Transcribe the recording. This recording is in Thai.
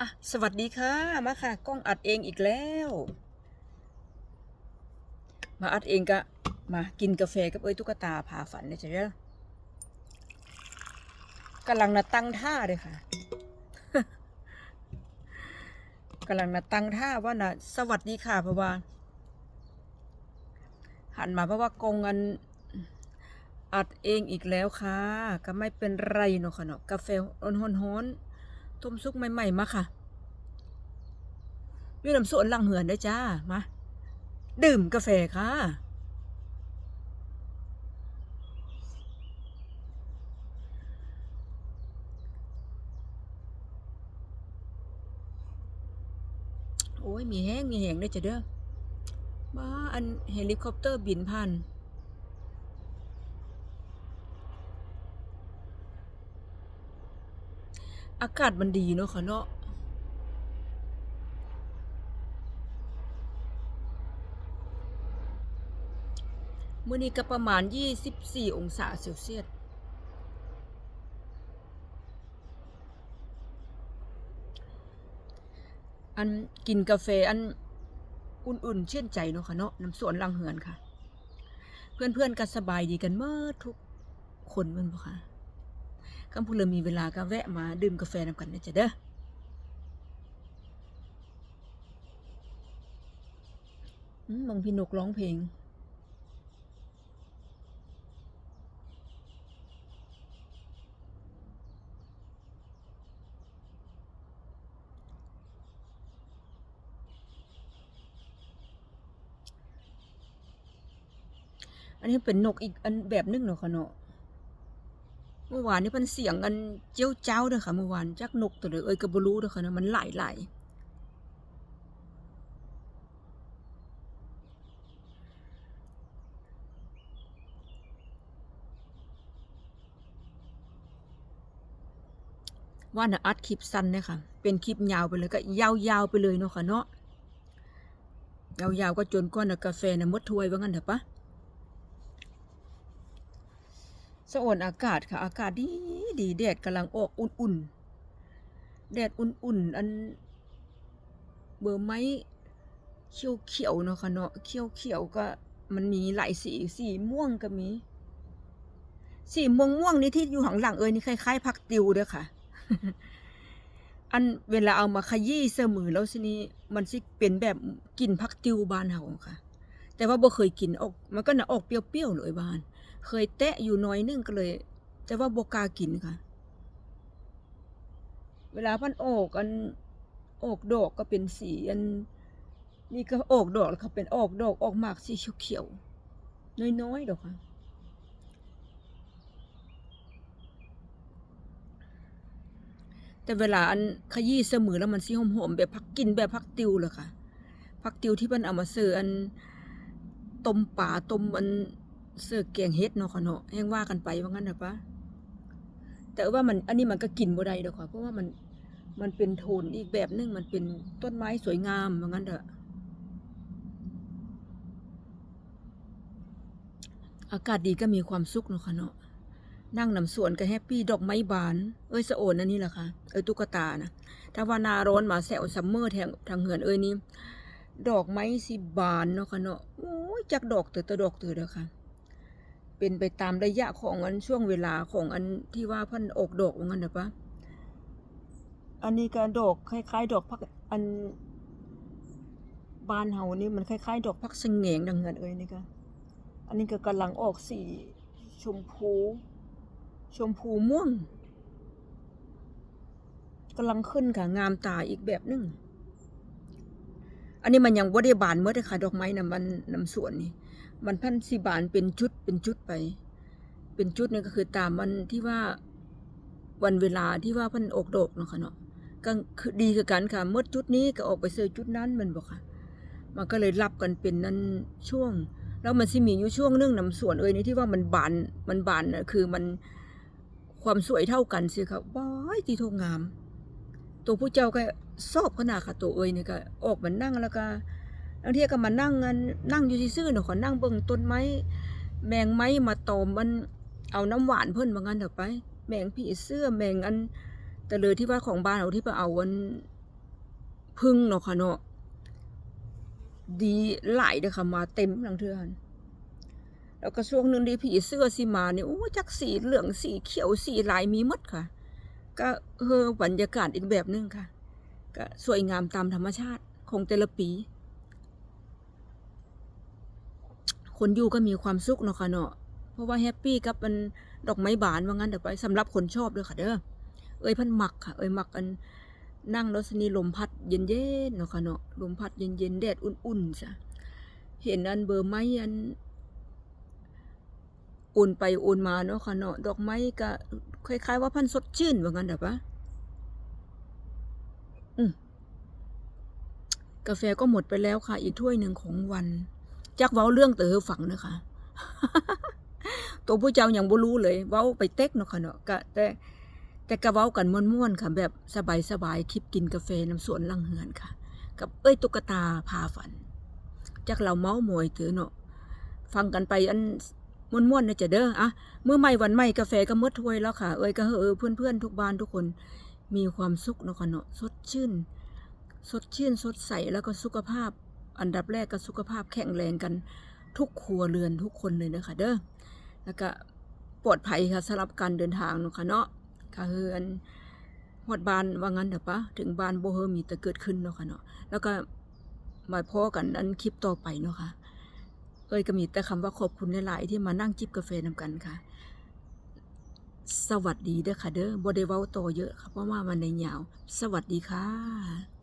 อะสวัสดีค่ะ มาค่ะ กล้องอัดเองอีกแล้ว มาอัดเองก็มากินกาแฟกับเอ้ยตุ๊กตาพาฝันเนี่ยจะเด้อกำลังนะตั้งท่าเลยค่ะกำลังนะตั้งท่าว่านะสวัสดีค่ะเพราะว่าหันมาเพราะว่ากงอันอัดเองอีกแล้วค่ะ ก็ไม่เป็นไรเนาะค่ะเนาะกาแฟร้อนๆ ต้มซุกใหม่ๆมาค่ะด้วยน้ำส้นลังเหือนได้จ้า มา ดื่มกาแฟค่ะ โอ้ย มีแห้งมีแห้งได้จ้ะเด้อมาอันเฮลิคอปเตอร์บินผ่าน อากาศมันดีเนาะค่ะเนาะมื่อนี้ก็ประมาณ 24 องศาเซลเซียส อันกินกาแฟอันอุ่นๆเชื่นใจเนาะค่ะเนาะน้ำสวนลังเหือนค่ะ เพื่อนๆก็สบายดีกันเมื่อทุกคนมันบ่ค่ะ คำพูดเลยมีเวลาก็แวะมาดื่มกาแฟนำกันนะจ๊ะเด้อมบางพี่นกร้องเพลงอันนี้เป็นนกอีกอันแบบนึงเนาะค่ะเนาะ เมื่อวานนี้เป็นเสียงกันเจ้าเจ้าเด้อค่ะเมื่อวานจักนกตัวเดียวเอ้ยก็บ่รู้เด้อค่ะเนะมันไหลายหลว่าน่ะอัดคลิปสั้นเนี่ยค่ะ เป็นคลิปยาวไปเลยก็ยาวๆไปเลยเนาะค่ะเนาะยาวๆก็จนก้อนกาแฟนะมดถ้วยว่างั้นเถอะปะ สะอ่อนอากาศค่ะ อากาศดีดีแดดกำลังออกอุ่นๆแดดอุ่นๆอันเบอร์ไม้เขียวเขียวเนาะค่ะเนาะเขียวเขียวก็มันมีหลายสีสีม่วงก็มี สีม่วงม่วงนี่ที่อยู่ข้างหลังเอ้ยนี่คล้ายๆผักติวเด้อค่ะ อันเวลาเอามาขยี้เสมือแล้วสินี้มันสิเป็นแบบกลิ่นผักติวบ้านเฮาค่ะ แต่ว่าบ่เคยกินออก มันก็น่ะออกเปรี้ยวๆเลยบ้าน เคยแตะอยู่น้อยนึงก็เลย แต่ว่าบกากินค่ะ เวลาพันออกอันออกดอกก็เป็นสีอัน นี่ก็ออกดอกแล้วค่ะเป็นออกดอกออกหมากสีเขียวๆน้อยๆดอกค่ะแต่เวลาอันขยี้เสมอแล้วมันสิหอมๆแบบพักกินแบบพักติวเลยค่ะพักติวที่มันเอามาเสิร์อันต้มป่าต้มอัน เสื้อแกงเฮ็ดเนาะค่ะเนาะแห้งว่ากันไปว่างั้นนะปะแต่ว่ามันอันนี้มันก็กินบ่ได้ดอกค่ะเพราะว่ามันมันเป็นโทนอีกแบบนึงมันเป็นต้นไม้สวยงามว่างั้นเถอะอากาศดีก็มีความสุขเนาะค่ะเนาะนั่งนำสวนก็แฮปปี้ดอกไม้บาน เอ้ยสะโอนอันนี้แหละค่ะเอ้ยตุ๊กตานะถ้าว่านาร้อนมาแซวซัมเมอร์แทงทางเหือนเอ้ยนี่ดอกไม้สิบานเนาะค่ะเนาะโอ้ยจักดอกเตอตะดอกเตอเด้อค่ะ เป็นไปตามระยะของอันช่วงเวลาของอันที่ว่าพันออกดอกว่างั้นนะปะอันนี้ก็ดอกคล้ายๆ ดอกพักอันบานเฮานี่มันคล้ายๆ ดอกพักสงแงงดังเงินเอ้ยนี่ก็อันนี้ก็กำลังออกสีชมพู ชมพูม่วงกำลังขึ้นค่ะงามตาอีกแบบหนึง อันนี้มันยังบ่ได้บานเมื่อได้ค่ะดอกไม้นะมันน้ำสวนนี่ มันพันสิบานเป็นชุดเป็นชุดไป เป็นชุดนี่ก็คือตามวันที่ว่าวันเวลาที่ว่าพันออกดอกเนาะค่ะเนาะก็คือดีคือกันค่ะเมื่อจุดนี้ก็ออกไปเซอจุดนั้นมันบอกค่ะ มันก็เลยรับกันเป็นนั้นช่วง แล้วมันสิมีอยู่ช่วงหนึงนำสวนเอ้ยนี่ที่ว่ามันบานมันบานนะคือมันความสวยเท่ากันสิครับว้ายที่โทงาม ตัวผู้เจ้าก็ชอบขนาดค่ะตัวเอ้ยนี่ก็ออกมานั่งแล้วก็บางทีก็มานั่งกันนั่งอยู่ซื่อๆเนาะขอนั่งเบิ่งต้นไม้แมงไม้มาตอมมันเอาน้ำหวานเพิ่นมางั้นเถอะไป แมงผีเสื้อแมงอันแต่เลยที่ว่าของบ้านเอาที่ไปเอาวันพึ่งเนาะค่ะเนาะดีหลายเด้อค่ะมาเต็มทั้งเทือนแล้วก็ช่วงหนึงที่ผีเสื้อสิมาเนี่ยโอ้จักสีเหลืองสีเขียวสีลายมีมดค่ะ ก็เออบรรยากาศอีกแบบนึงค่ะ ก็สวยงามตามธรรมชาติของแต่ละปี คนอยู่ก็มีความสุขเนาะค่ะเนาะเพราะว่าแฮปปี้กับมันดอกไม้บานว่างั้นเดี๋ยวไปสำหรับคนชอบเด้อค่ะเด้อเอ้ยพันหมักค่ะ เอ้ยมักอันนั่งรถสนีลมพัดเย็นๆเนาะค่ะเนาะลมพัดเย็นๆแดดอุ่นๆจ้ะเห็นอันเบอร์ไม้อัน อนไปโอนมาเนาะค่ะเนาะดอกไม้ก็คล้ายๆว่าพันสดชื่นว่างั้นเด้อปะอืมกาแฟก็หมดไปแล้วค่ะ อีกถ้วยหนึ่งของวันจักเว้าเรื่องเต๋อฝังนะคะตัวผู้เจ้ายังบ่รู้เลย เว้าไปเต็กเนาะค่ะเนาะก็แต่แต่ก็เว้ากันม่วนๆค่ะ แบบสบายๆคลิปกินกาแฟน้ำสวนลังเฮือนค่ะ กับเอ้ยตุ๊กตาพาฝันจักเราเมาหมอยเถอเนาะฟังกันไปอัน ม่วนๆนะจะเด้ออะเมื่อไม่วันไม่กาแฟก็มดถ้วยแล้วค่ะ เอ้ยก็เออเพื่อนๆทุกบ้านทุกคน มีความสุขเนาะค่ะเนาะสดชื่น สดชื่นสดใสแล้วก็สุขภาพ อันดับแรกก็สุขภาพแข็งแรงกัน ทุกครัวเรือนทุกคนเลยนะคะเด้อแล้วก็ปลอดภัยค่ะสำหรับการเดินทางเนาะค่ะเนาะค่ะเฮือนฮอดบ้านว่างั้นเถอะปะถึงบ้านโบเฮอมีแต่เกิดขึ้นเนาะค่ะเนาะแล้วก็มาพอกันอันคลิปต่อไปเนาะค่ะ เอ้ยก็มีแต่คำว่าขอบคุณหลายๆที่มานั่งจิบกาแฟนำกันค่ะ สวัสดีเด้อค่ะเด้อบ่ได้เว้าต่อเยอะค่ะเพราะว่ามันในยาว สวัสดีค่ะ